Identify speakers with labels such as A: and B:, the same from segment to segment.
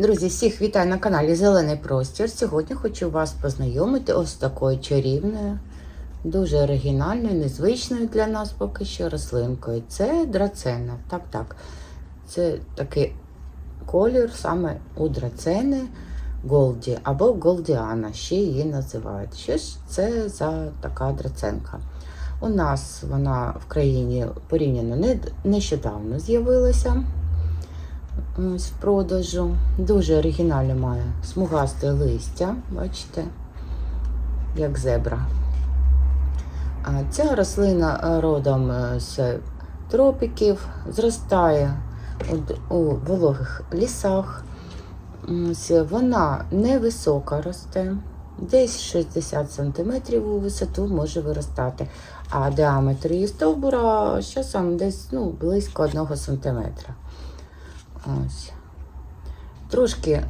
A: Друзі, всіх вітаю на каналі Зелений Простір. Сьогодні хочу вас познайомити ось такою чарівною, дуже оригінальною, незвичною для нас поки що рослинкою. Це драцена. Так, так. Це такий колір саме у драцени Голді або Голдіана, ще її називають. Що ж це за така драценка? У нас вона в країні порівняно нещодавно з'явилася ось продажу. Дуже оригінально має смугасте листя, бачите, як зебра. А ця рослина е, родом е, з тропіків, зростає у, вологих лісах. Ось Вона невисока росте, десь 60 см у висоту може виростати, а діаметр її стовбура часом десь ну, близько 1 см. Ось. Трошки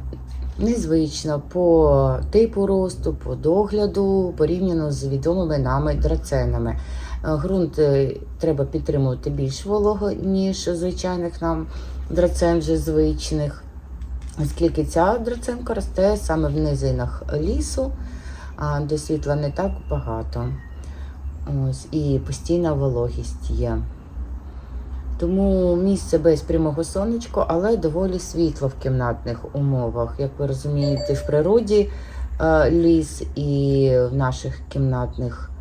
A: незвично по типу росту, по догляду, порівняно з відомими нами драценами. Е, Ґрунт е, треба підтримувати більш волого, ніж звичайних нам драцен вже звичних, оскільки ця драценка росте саме в низинах лісу, а до світла не так багато. Ось, і постійна вологість є. Тому місце без прямого сонечка, але доволі світло в кімнатних умовах. Як ви розумієте, в природі е, ліс і в наших кімнатних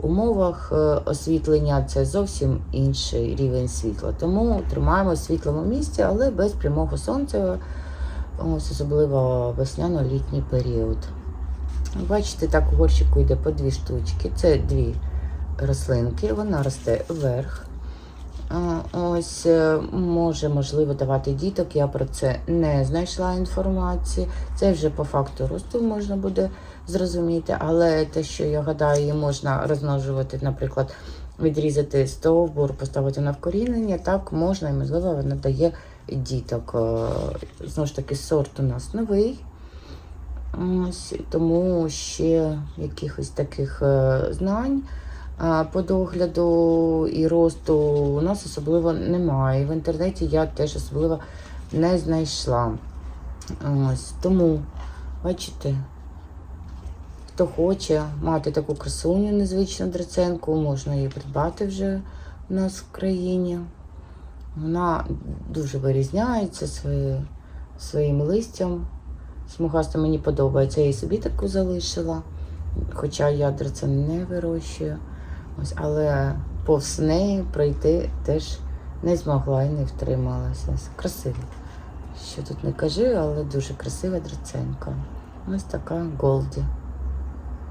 A: умовах е, освітлення це зовсім інший рівень світла. Тому тримаємо світлому місці, але без прямого сонця, ось особливо весняно-літній період. Бачите, так у горщику йде по дві штучки. Це дві рослинки, вона росте вверх. Ось е, може, можливо, давати діток. Я про це не знайшла інформації. Це вже по факту росту можна буде зрозуміти. Але те, що я гадаю, її можна розмножувати, наприклад, відрізати стовбур, поставити на вкорінення, так можна і можливо вона дає діток. Е, Знову ж таки, сорт у нас новий. Ось, тому ще якихось таких е, знань по догляду і росту у нас особливо немає. В інтернеті я теж особливо не знайшла. Ось, тому, бачите, хто хоче мати таку красуню незвичну драценку, можна її придбати вже у нас в країні. Вона дуже вирізняється своє, своїм листям. Смугаста мені подобається. Я її собі таку залишила. Хоча я драцен не вирощую. Ось, але повз неї пройти теж не змогла і не втрималася. Красиво. Що тут не кажи, але дуже красива драценка. Ось така Голді.